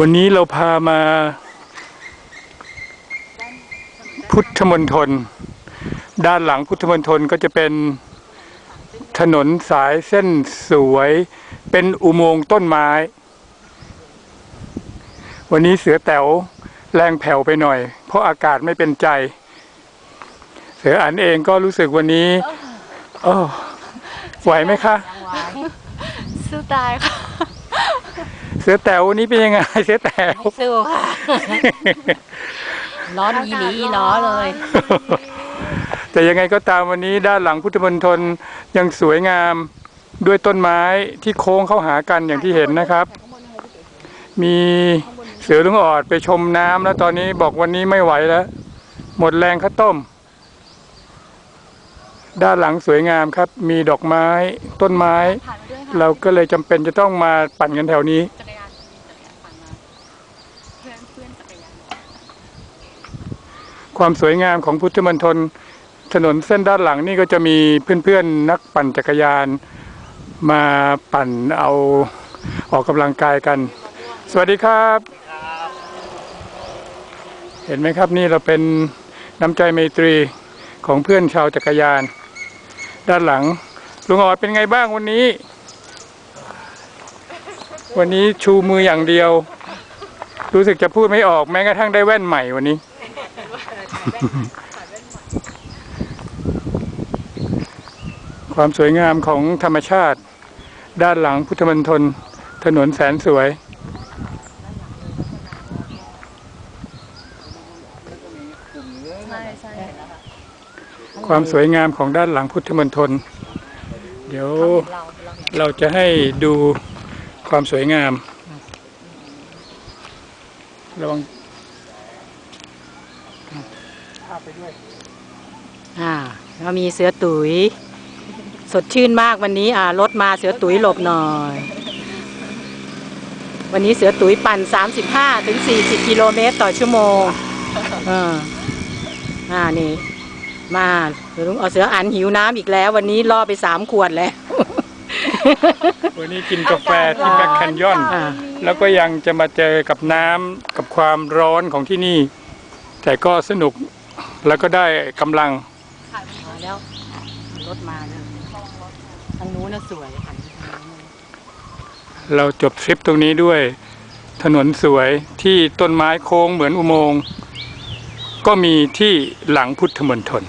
วันนี้เราพามา พุทธมณฑลด้านหลังพุทธมณฑลก็จะเป็นถนนสายเส้นสวย เป็นอุโมงค์ต้นไม้ วันนี้เสือแต๋วแรงแผ่วไปหน่อย เพราะอากาศไม่เป็นใจ เสืออันเองก็รู้สึกวันนี้โอ้ไหวไหมคะ สู้ตายค่ะ เสือแต๋ววันนี้เป็นยังไง เสือแต๋วสู้ค่ะ ร้อนอีหลีอีหลอเลย แต่ยังไงก็ตามวันนี้ด้านหลังพุทธมณฑลยังสวยงามด้วยต้นไม้ที่โค้งเข้าหากันอย่างที่เห็นนะครับ มีเสือลุงออดไปชมน้ำแล้วตอนนี้บอกวันนี้ไม่ไหวแล้ว หมดแรงข้าวต้ม ด้านหลังสวยงามครับ มีดอกไม้ต้นไม้ผ่านมาด้วยค่ะเราก็เลยจำเป็นจะต้องมาปั่นกันแถวนี้จักรยานผ่านมาเพื่อนเพื่อนจักรยาน ความสวยงามของพุทธมณฑลถนนเส้นด้านหลังนี่ก็จะมีเพื่อนๆนักปั่นจักรยาน มาปั่นเอาออกกำลังกายกัน สวัสดีครับ เห็นไหมครับนี่เราเป็นน้ำใจไมตรีของเพื่อนชาวจักรยาน ด้านหลังลุงออดเป็นไงบ้างวันนี้ วันนี้ชูมืออย่างเดียว รู้สึกจะพูดไม่ออกแม้กระทั่งได้แว่นใหม่วันนี้ ความสวยงามของธรรมชาติ ด้านหลังพุทธมณฑลถนนแสนสวยใช่ใช่ความสวยงามของด้านหลังพุทธมณฑลเดี๋ยวเราเราเห็นเราจะให้ดูความสวยงามระวัง ภาพไปด้วย อ่าแล้วมีเสือตุ๋ย สดชื่นมากวันนี้ อ่ารถมาเสือตุ๋ยหลบหน่อย วันนี้เสือตุ๋ยปั่น 35ถึง40 กิโลเมตรต่อชั่วโมงอ่าอ่านี่ มาเสือลุงเอาเสืออันหิวน้ำอีกแล้ว วันนี้ล่อไปสามขวดแล้ว วันนี้กินกาแฟที่แบ็คแคนยอนอ่า แล้วก็ยังจะมาเจอกับน้ำกับความร้อนของที่นี่ แต่ก็สนุก แล้วก็ได้กำลังมาแล้วรถมาแล้วทางนู้นน่ะสวยค่ะเราจบทริปตรงนี้ด้วย ถนนสวยที่ต้นไม้โค้งเหมือนอุโมงค์ก็มีที่หลังพุทธมณฑล